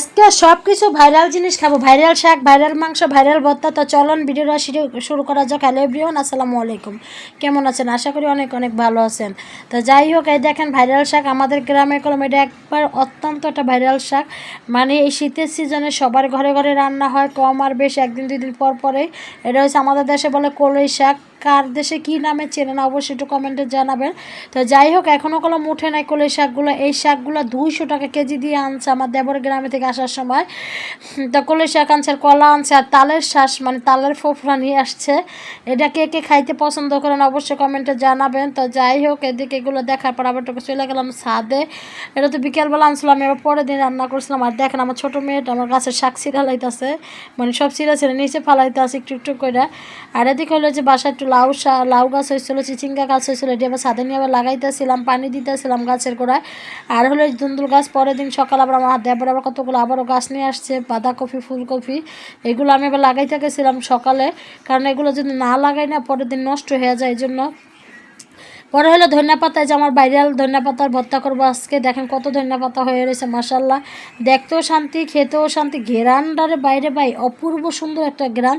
আজকে সব কিছু ভাইরাল জিনিস খাব। ভাইরাল শাক ভাইরাল মাংস ভাইরাল ভর্তা। তো চলন ভিডিওটা শুরু- শুরু করা যাক। হ্যালো এভরিওন আসসালামু আলাইকুম। কেমন আছেন? আশা করি অনেক অনেক ভালো আছেন। তো যাই হোক, এই দেখেন ভাইরাল শাক আমাদের গ্রামে কলম এটা একবার অত্যন্ত একটা ভাইরাল শাক। মানে এই শীতের সিজনে সবার ঘরে ঘরে রান্না হয়, কম আর বেশ, একদিন, দুই দিন পর পরেই। এটা হচ্ছে আমাদের দেশে বলে কলই শাক। কার দেশে কি নামে চেনেন অবশ্যই একটু কমেন্টে জানাবেন। তো যাই হোক এখনও কলম উঠে নাই কলই শাকগুলো। এই শাকগুলো দুইশো টাকা কেজি দিয়ে আনছে আমার দেবর গ্রামে থেকে আসার সময়। তো কলই শাক আনছে আর কলা আনছে, আর তালের শ্বাস মানে তালের ফোফরা নিয়ে আসছে। এটা কে কে খাইতে পছন্দ করেন, অবশ্যই কমেন্টে জানাবেন। তো যাই হোক, এদিকে এগুলো দেখার পর আবার টুকু চলে গেলাম ছাদে। এটা তো বিকেলবেলা আনছিলাম আমি আবার পরের দিন রান্না করছিলাম। আর দেখেন আমার ছোটো মেয়েটা আমার গাছের শাক ছিঁড়া লাইতেছে মানে সব ছিঁড়া ছিঁড়ে নিচে ফালাইতে আছে একটু একটু করে আর এদিকে হলো যে বাসায় একটু লাউ লাউ গাছ হয়েছিল, চিচিঙ্গা গাছ হয়েছিল, এটি আবার ছাদে নিয়ে আবার লাগাইতেছিলাম, পানি দিতেছিলাম গাছের গোড়ায়। আর হলো এই দুন্দুল গাছ, পরের দিন সকাল আবার আমার হাতে আবার কতগুলো আবারও গাছ নিয়ে আসছে, বাঁধাকপি, ফুলকপি, এগুলো আমি আবার লাগাইতে গেছিলাম সকালে। কারণ এগুলো যদি না লাগাই না, পরের দিন নষ্ট হয়ে যায় এই জন্য পরে হলো ধনিয়া পাতা যে আমার ভাইরাল ধনিয়া পাতার ভর্তা করব আজকে, দেখেন কত ধনিয়া পাতা হয়ে রয়েছে মাসাল্লাহ দেখতেও শান্তি, খেতেও শান্তি ঘেরানডারে বাইরে বাই অপূর্ব সুন্দর একটা গ্রান।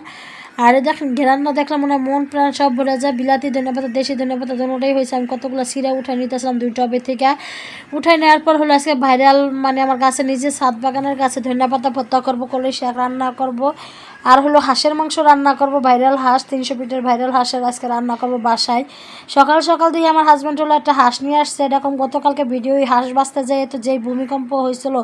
আর দেখ ঘেরানটা দেখলাম মনে মন প্রাণ সব ভরে যায়। বিলাতি ধন্যপাতা পাতা দেশি ধন্যপাতা দোনোটাই হয়েছে। আমি কতগুলো সিরা উঠাই নিতেছিলাম দুই টবে থেকে। উঠাই নেওয়ার পর হলো আজকে ভাইরাল মানে আমার গাছে নিজে সাত বাগানের গাছে ধন্যপাতা প্রত্যাহ করব কলে শাক রান্না করব। আর হলো হাঁসের মাংস রান্না করব ভাইরাল হাঁস, তিনশো পিটের ভাইরাল হাঁসের আজকে রান্না করব বাসায়। সকাল সকাল দিয়ে আমার হাজব্যান্ড হলো একটা হাঁস নিয়ে আসছে, এরকম গতকালকে ভিডিও হাঁস বাঁচতে যেয়ে তো যেই ভূমিকম্প হয়েছিল,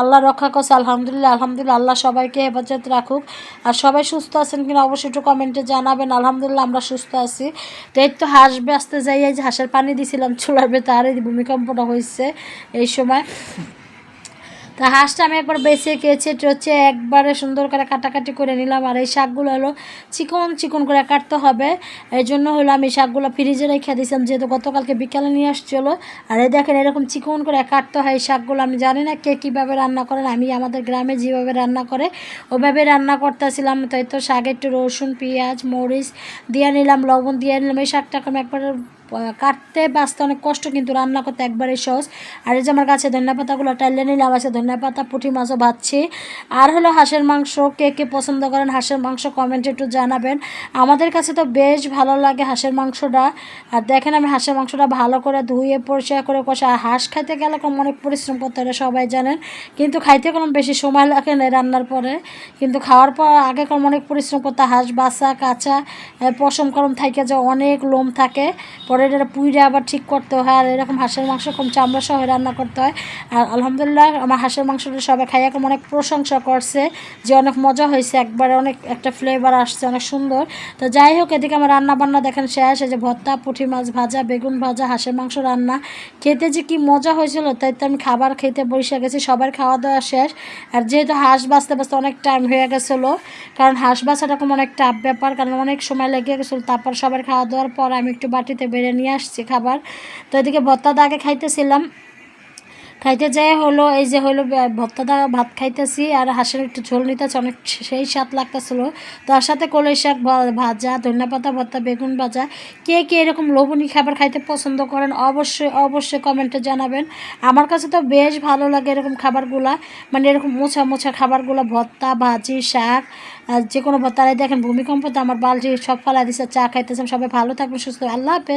আল্লাহ রক্ষা করছে, আলহামদুলিল্লাহ আলহামদুলিল্লাহ, আল্লাহ সবাইকে হেফাজত রাখুক। আর সবাই সুস্থ আছেন কিনা অবশ্যই একটু কমেন্টে জানাবেন, আলহামদুলিল্লাহ আমরা সুস্থ আছি। তো এই তো হাঁস বাঁচতে যাই এই যে হাঁসের পানি দিছিলাম চুলার ভেতর, আর এই ভূমিকম্পটা হয়েছে এই সময়। তা হাঁসটা আমি একবার বেছে এটা হচ্ছে একবারে সুন্দর করে কাটাকাটি করে নিলাম। আর এই শাকগুলো হলো চিকন চিকন করে কাটতে হবে। এই জন্য হলো আমি শাকগুলো ফ্রিজে রেখে দিয়েছিলাম, যেহেতু গতকালকে বিকালে নিয়ে আসছিল। আর এই দেখেন এরকম চিকন করে কাটতে হয় এই শাকগুলো। আমি জানি না কে কীভাবে রান্না করেন আমি আমাদের গ্রামে যেভাবে রান্না করে ওইভাবে রান্না করতেছিলাম। তাই তো শাক, একটু রসুন, পেঁয়াজ, মরিচ দিয়ে নিলাম, লবণ দিয়ে নিলাম। এই শাকটাকে আমি একবার কাটতে বাঁচতে অনেক কষ্ট, কিন্তু রান্না করতে একবারে সহজ। আর এই যে আমার কাছে ধনিয়া পাতাগুলো টাইলে নিলাম, আছে ধনিয়া পাতা, পুঁটি মাছও ভাজছি। আর হলো হাঁসের মাংস, কে কে পছন্দ করেন হাঁসের মাংস কমেন্টে একটু জানাবেন। আমাদের কাছে তো বেশ ভালো লাগে হাঁসের মাংসটা। আর দেখেন আমি হাঁসের মাংসটা ভালো করে ধুয়ে, পরিষ্কার করে কষা। আর হাঁস খাইতে গেলে কম অনেক পরিশ্রম করতে হয় সবাই জানেন। কিন্তু খাইতে কোনো বেশি সময় লাগে না রান্নার পরে। কিন্তু খাওয়ার পর আগে কম অনেক পরিশ্রম করতে হাঁস বাসা কাঁচা পশম করম থাকে যে অনেক লোম থাকে পরে এটা পুইরে আবার ঠিক করতে হয় আর এরকম হাঁসের মাংস কম চামড়া সহ রান্না করতে হয়। আর আলহামদুলিল্লাহ আমার হাঁসের মাংসটা সবাই খাই এখন অনেক প্রশংসা করছে যে অনেক মজা হয়েছে, একবারে অনেক একটা ফ্লেভার আসছে, অনেক সুন্দর। তো যাই হোক, এদিকে আমার রান্না বান্না দেখেন শেষ, এই যে ভর্তা, পুঁটি মাছ ভাজা, বেগুন ভাজা, হাঁসের মাংস রান্না। খেতে যে কি মজা হয়েছিল, তাই তো আমি খাবার খেতে বসে গেছি, সবার খাওয়া দাওয়া শেষ। আর যেহেতু হাঁস বাঁচতে বাঁচতে অনেক টাইম হয়ে গেছিল, কারণ হাঁস বাঁচাটা কোনো অনেক টাফ ব্যাপার, কারণ অনেক সময় লেগে গেছিল, তারপর সবার খাওয়া দাওয়ার পর আমি একটু বাটিতে বেড়ে নিয়ে আসছি খাবার। তো এদিকে ভর্তাটা আগে খাইতেছিলাম। খাইতে যায় হলো, এই যে হলো ভর্তাটা ভাত খাইতেছি আর হাঁসের একটু ঝোল নিতেছে, অনেক সেই স্বাদ লাগতেছিল। তার সাথে কলই শাক ভাজা, ধনিয়া পাতা ভর্তা, বেগুন ভাজা। কে কে এরকম লবণী খাবার খাইতে পছন্দ করেন অবশ্যই অবশ্যই কমেন্টে জানাবেন। আমার কাছে তো বেশ ভালো লাগে এরকম খাবারগুলা। মানে এরকম মোছা মোছা খাবারগুলো, ভর্তা, ভাজি, শাক যে কোনো ভর্তারাই দেখেন ভূমিকম্পতে আমার বালতি সব ফালা দিচ্ছে চা খাইতেছেন, সবাই ভালো থাকবেন, সুস্থ আল্লাহ হাফেজ।